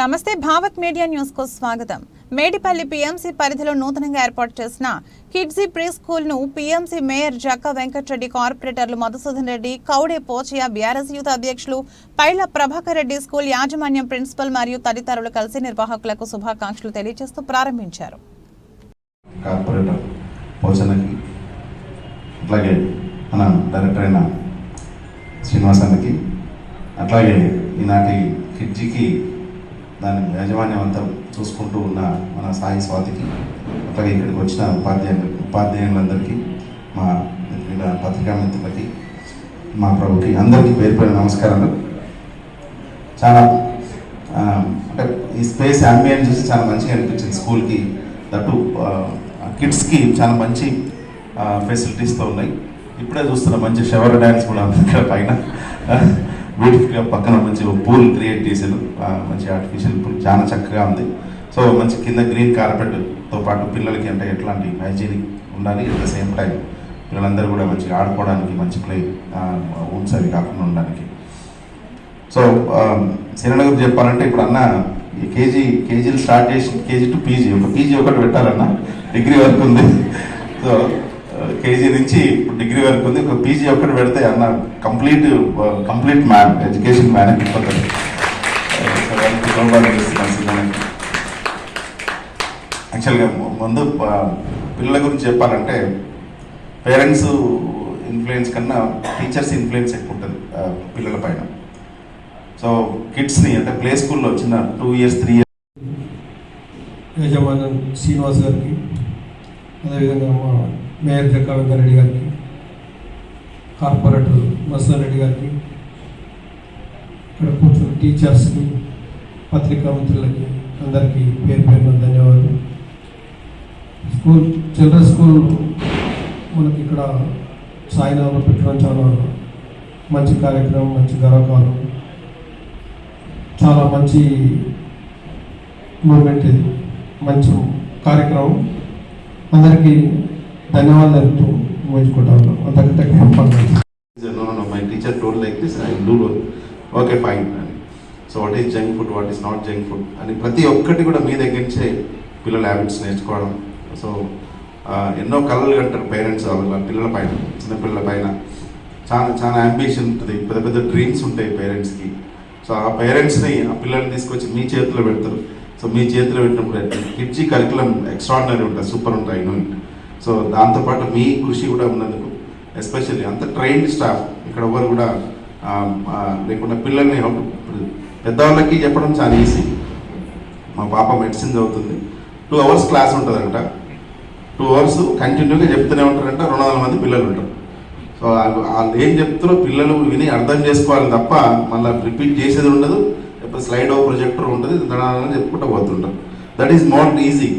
నమస్తే భావత్ మీడియా న్యూస్కు స్వాగతం. మేడిపల్లి పీఎంసీ పరిధిలో నూతనంగా ఏర్పాటు చేసిన కిడ్జీ ప్రీ స్కూల్ను పీఎంసీ మేయర్ జక్క వెంకటరెడ్డి కార్పొరేటర్లు మధుసూదన్ రెడ్డి కౌడే పోచయ్య బీఆర్ఎస్ యూత్ అధ్యక్షులు పైల ప్రభాకర్ రెడ్డి స్కూల్ యాజమాన్యం ప్రిన్సిపల్ మరియు తదితరులు కలిసి నిర్వాహకులకు శుభాకాంక్షలు తెలియజేస్తూ ప్రారంభించారు. అట్లాగే మన డైరెక్టర్ అయిన అట్లాగే ఈనాటి కిడ్జీకి దాని యాజమాన్యం అంతా చూసుకుంటూ ఉన్న మన సాయి స్వాతికి అట్లాగే ఇక్కడికి వచ్చిన ఉపాధ్యాయులు ఉపాధ్యాయులందరికీ మా పత్రికా మిత్రులకి మా ప్రభుకి అందరికీ పేరు పేరు నమస్కారాలు. చాలా అంటే ఈ స్పేస్ అంబియన్ చూసి చాలా మంచిగా అనిపించింది స్కూల్కి. దట్టు కిడ్స్కి చాలా మంచి ఫెసిలిటీస్తో ఉన్నాయి. ఇప్పుడే చూస్తున్న మంచి షవర్ డ్యాన్స్ కూడా ఇక్కడ పైన. బ్యూటిఫుల్గా పక్కన మంచి పూల్ క్రియేట్ చేశారు. మంచి ఆర్టిఫిషియల్ పూల్. చాలా చక్కగా ఉంది. సో మంచి కింద గ్రీన్ కార్పెట్తో పాటు పిల్లలకి అంటే ఎట్లాంటి హైజీనిక్ ఉండాలి అట్ ద సేమ్ టైం పిల్లలందరూ కూడా మంచిగా ఆడుకోవడానికి మంచి ప్లే ఊన్స్ అవి కాకుండా ఉండడానికి. సో శ్రీనగర్ చెప్పాలంటే ఇప్పుడు అన్న ఈ కేజీ కేజీలు స్టార్ట్ చేసి కేజీ టు పీజీ ఒక పీజీ ఒకటి పెట్టాలన్న డిగ్రీ వరకు ఉంది. సో కేజీ నుంచి ఇప్పుడు డిగ్రీ వరకు ఉంది. ఒక పీజీ ఒక్కటి పెడితే అన్న complete complete man education man అయిపోతాడు. యాక్చువల్గా ముందు పిల్లల గురించి చెప్పాలంటే పేరెంట్స్ ఇన్ఫ్లుయెన్స్ కన్నా టీచర్స్ ఇన్ఫ్లుయెన్స్ ఎక్కువ ఉంటుంది పిల్లల పైన. సో కిడ్స్ని అంటే ప్లే స్కూల్లో వచ్చిన టూ ఇయర్స్ త్రీ ఇయర్స్ యజమానం శ్రీనివాస్ గారికి అదేవిధంగా మా మేయర్ జక్కా వెంకరెడ్డి గారికి కార్పొరేటర్ మసూదన్ రెడ్డి గారికి ఇక్కడ కూర్చున్న టీచర్స్కి పత్రికా మిత్రులకి అందరికీ పేరు పేరున ధన్యవాదాలు. స్కూల్ చిల్డ్రన్ స్కూల్ మనకి ఇక్కడ సాయినామలో పెట్టడం చాలా మంచి కార్యక్రమం మంచి గర్వకాలం. చాలా మంచి మూమెంట్ ఇది మంచి కార్యక్రమం. అందరికీ ధన్యవాదాలు తెలుపుతూ ముగించుకుంటా ఉన్నాం అంతకంటే చెప్పాలి no, so what is junk food what is not junk food అని ప్రతి ఒక్కటి కూడా మీ దగ్గర నుంచే పిల్లల హ్యాబిట్స్ నేర్చుకోవడం. సో ఎన్నో కళలు కంటారు పేరెంట్స్ వాళ్ళ పిల్లల పైన చిన్నపిల్లల పైన. చాలా చాలా అంబిషన్ ఉంటుంది. పెద్ద పెద్ద డ్రీమ్స్ ఉంటాయి పేరెంట్స్కి సో ఆ పేరెంట్స్ని ఆ పిల్లల్ని తీసుకొచ్చి మీ చేతిలో పెడతారు. సో మీ చేతిలో పెట్టినప్పుడు కిడ్జీ కరికులం ఎక్స్ట్రాడినరీ ఉంటుంది సూపర్ ఉంటాయి ఐ సో దాంతోపాటు మీ కృషి కూడా ఉన్నందుకు ఎస్పెషల్లీ అంత ట్రైన్డ్ స్టాఫ్ ఇక్కడ ఎవరు కూడా లేకుండా పిల్లల్ని పెద్దవాళ్ళకి చెప్పడం చాలా ఈజీ మా పాప మెడిసిన్ చదువుతుంది. టూ అవర్స్ క్లాస్ ఉంటుందంట. టూ అవర్స్ కంటిన్యూగా చెప్తూనే ఉంటారంట. రెండు వందల మంది పిల్లలు ఉంటారు. సో వాళ్ళు వాళ్ళు ఏం చెప్తారో పిల్లలు విని అర్థం చేసుకోవాలి తప్ప మళ్ళీ రిపీట్ చేసేది ఉండదు. లేకపోతే స్లైడ్ ప్రొజెక్టర్ ఉంటుంది. దాని చెప్పుకుంటూ పోతుంటారు. దట్ ఈస్ నాట్ ఈజీ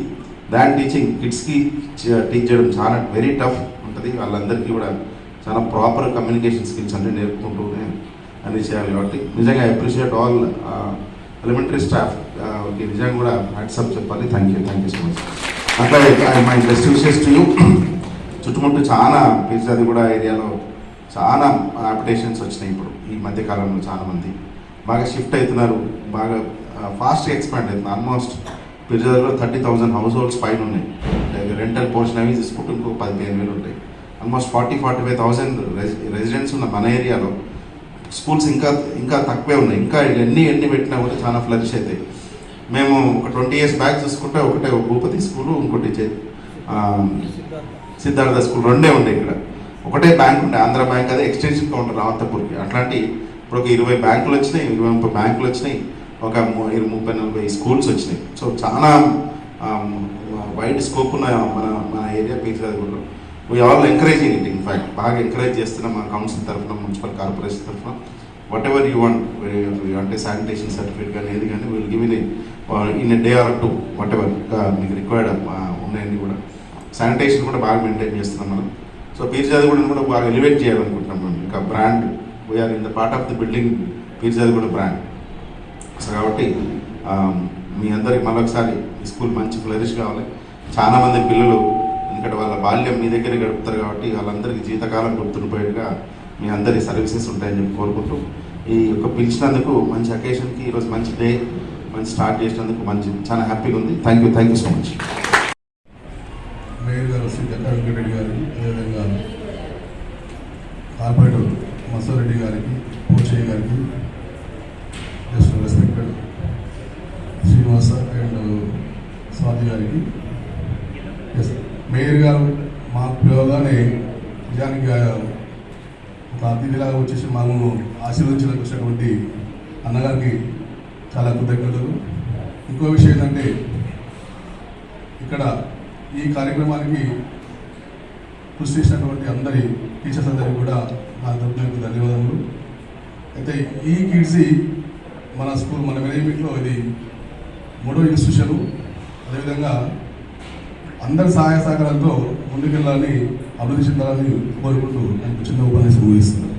దాని టీచింగ్ కిడ్స్కి టీచ్ చేయడం చాలా వెరీ టఫ్ ఉంటుంది. వాళ్ళందరికీ కూడా చాలా ప్రాపర్ కమ్యూనికేషన్ స్కిల్స్ అన్ని నేర్పుకుంటూనే అన్ని చేయాలి కాబట్టి నిజంగా అప్రిషియేట్ ఆల్ ఎలిమెంటరీ స్టాఫ్ నిజంగా కూడా వాట్సాప్ చెప్పాలి. Thank you thank you so much అట్లాగే my best wishes to you చుట్టుముట్టు చాలా పిజ్జాది కూడా ఏరియాలో చాలా ఆపిటేషన్స్ వచ్చినాయి ఇప్పుడు. ఈ మధ్యకాలంలో చాలామంది బాగా షిఫ్ట్ అవుతున్నారు. బాగా uh, ఫాస్ట్గా ఎక్స్పాండ్ అవుతున్నారు. ఆల్మోస్ట్ పిజ్జాలో థర్టీ థౌసండ్ హౌస్ హోల్డ్స్ పైన ఉన్నాయి. రెంటల్ పోర్షన్ అవి తీసుకుంటూ ఇంకో పదిహేను వేలు ఉంటాయి. Almost forty forty five thousand residents ఉన్న మన ఏరియాలో స్కూల్స్ ఇంకా ఇంకా తక్కువే ఉన్నాయి. ఇంకా ఎన్ని ఎన్ని పెట్టినా కూడా చాలా ఫ్లరిష్ అవుతాయి మేము ఒక ట్వంటీ ఇయర్స్ బ్యాక్ చూసుకుంటే ఒకటే భూపతి స్కూల్ ఇంకోటి చే- సిద్ధార్థ స్కూల్ రెండే ఉండే ఇక్కడ. ఒకటే బ్యాంక్ ఉండే. ఆంధ్ర బ్యాంక్ అదే ఎక్స్టెన్షన్ కౌంటర్ రావత్తపూర్కి అట్లాంటి ఇప్పుడు ఒక ఇరవై బ్యాంకులు వచ్చినాయి ఇరవై ముప్పై బ్యాంకులు వచ్చినాయి. ఒక ము- ఇరవై ముప్పై నలభై స్కూల్స్ వచ్చినాయి. సో చాలా వైడ్ స్కోప్ ఉన్న మన మన area పీర్జాదిగూడలో we all encouraging it in fact బాగా ఎంకరేజ్ చేస్తున్నాం మన కౌన్సిల్ తరఫున మున్సిపల్ కార్పొరేషన్ తరఫున వాట్ ఎవర్ యూ వాంట్ అంటే శానిటేషన్ సర్టిఫికేట్ కానీ ఏది కానీ will give in in a day or two whatever మీకు రిక్వైర్డ్ uh, ఉన్నాయని కూడా. శానిటేషన్ కూడా బాగా మెయింటైన్ చేస్తున్నాం మనం. సో పీర్జాది కూడా కూడా బాగా ఎలివేట్ చేయాలనుకుంటున్నాం మనం. ఇంకా brand we are in the part of the building Peerzadi కూడా బ్రాండ్ సో కాబట్టి మీ అందరికి మరొకసారి ఈ స్కూల్ మంచి ఫ్లరిష్ కావాలి. చాలామంది పిల్లలు ఎందుకంటే వాళ్ళ బాల్యం మీ దగ్గర గడుపుతారు కాబట్టి వాళ్ళందరికీ జీవితకాలం గుర్తుండిపోయేట్టుగా మీ అందరి సర్వీసెస్ ఉంటాయని చెప్పి కోరుకుంటూ ఈ యొక్క పిలిచినందుకు మంచి అకేషన్కి ఈరోజు మంచి డే మంచి స్టార్ట్ చేసినందుకు మంచి చాలా హ్యాపీగా ఉంది. Thank you thank you so much mayor గారు శ్రీ వెంకటరెడ్డి గారు అదేవిధంగా కార్పొరేటర్ మసూర్ రెడ్డి గారికి పోచయ్య గారికి just respected Srinivasa and Swathi గారికి. ఎస్ మేయర్ గారు మా పిలవగానే నిజానికి ఆ ఒక అతిథిలాగా వచ్చేసి మామూలు ఆశీర్వదించడానికి వచ్చినటువంటి అన్నగారికి చాలా కృతజ్ఞతలు. ఇంకో విషయం ఏంటంటే ఇక్కడ ఈ కార్యక్రమానికి కృషి చేసినటువంటి అందరి టీచర్స్ అందరికీ కూడా నా తరపున ధన్యవాదములు. అయితే ఈ కిడ్స్ మన స్కూల్ మన మేనేజ్మెంట్లో ఇది మూడో ఇన్స్టిట్యూషన్. అదేవిధంగా అందరి సహాయ సహకారాలతో ముందుకెళ్ళాలని అభివృద్ధి చెందాలని కోరుకుంటూ నాకు చిన్న ఉపన్యాసం ముగిస్తుంది